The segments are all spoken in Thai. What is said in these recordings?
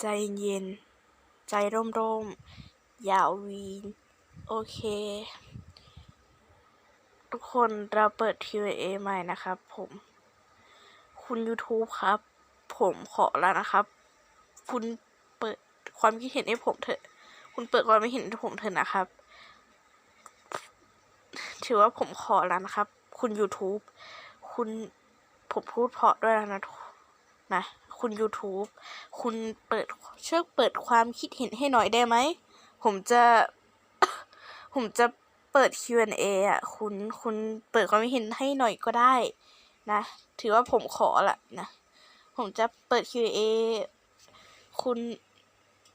ใจเย็น ใจร่มร่มๆอย่าวีน โอเค ทุกคนเราเปิด Q&A ใหม่นะครับผม คุณ YouTube ครับ ผมขอแล้วนะครับ คุณเปิดความคิดเห็นให้ผมเถอะ คุณเปิดความคิดเห็นให้ผมเถอะนะครับ ถือว่าผมขอแล้วนะครับ คุณ YouTube คุณผมพูดเพาะด้วยแล้วนะนะ คุณ YouTube คุณเปิดช่วยเปิดความคิดเห็นให้หน่อยได้ไหม ผมจะ ผมจะเปิด Q&A อะ คุณ คุณเปิดความคิดเห็นให้หน่อยก็ได้นะ ถือว่าผมขอละนะ ผมจะเปิด Q&A คุณ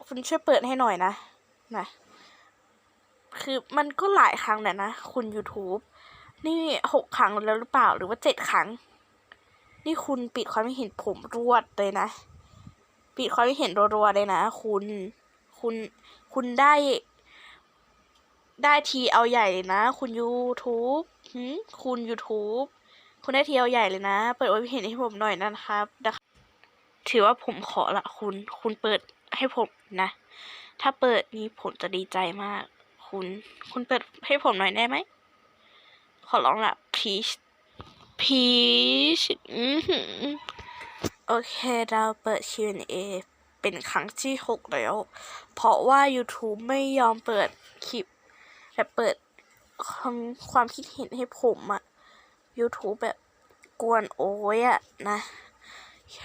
คุณช่วยเปิดให้หน่อยนะ นะ คือมันก็หลายครั้งแหล้วนะ คุณ YouTube นี่หกครั้งแล้วหรือเปล่า หรือว่าเจ็ดครั้ง นี่คุณปิดความคิดเห็นผมรวดเลยนะ ปิดความคิดเห็นรัวๆเลยนะ คุณ คุณ คุณได้ ได้ทีเอาใหญ่เลยนะ คุณ YouTube หืคุณ YouTube คุณได้ทีเอาใหญ่เลยนะ เปิดความคิดเห็นให้ผมหน่อยนะครับนะถือว่าผมขอละคุณ คุณเปิดให้ผมนะ ถ้าเปิดนี้ผมจะดีใจมาก คุณ คุณเปิดให้ผมหน่อยได้ไหม ขอร้องละพีช พีชอือหือโอเค เราเปิด Q&A เป็นครั้งที่หกแล้ว เพราะว่า YouTube ไม่ยอมเปิดคลิปแบบเปิดความความคิดเห็นให้ผมอะ YouTube แบบกวนโอ้ยอะนะ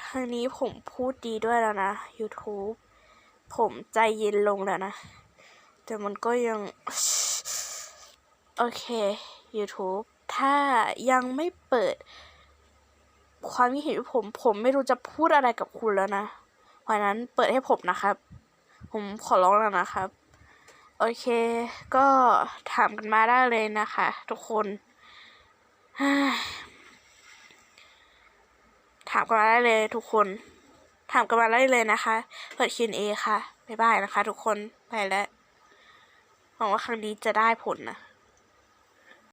ครั้งนี้ผมพูดดีด้วยแล้วนะ YouTube ผมใจเย็นลงแล้วนะ แต่มันก็ยัง โอเค YouTube ถ้ายังไม่เปิด ความคิดเห็นของผมผมไม่รู้จะพูดอะไรกับคุณแล้วนะเพราะนั้นเปิดให้ผมนะครับ ผมขอร้องแล้วนะครับ โอเค ก็ถามกันมาได้เลยนะคะ ทุกคนถามกันมาได้เลยทุกคน ถามกันมาได้เลยนะคะ เปิด Q&A ค่ะ บ๊ายบายนะคะ ทุกคน ไปแล้ว หวังว่าครั้งนี้จะได้ผลนะ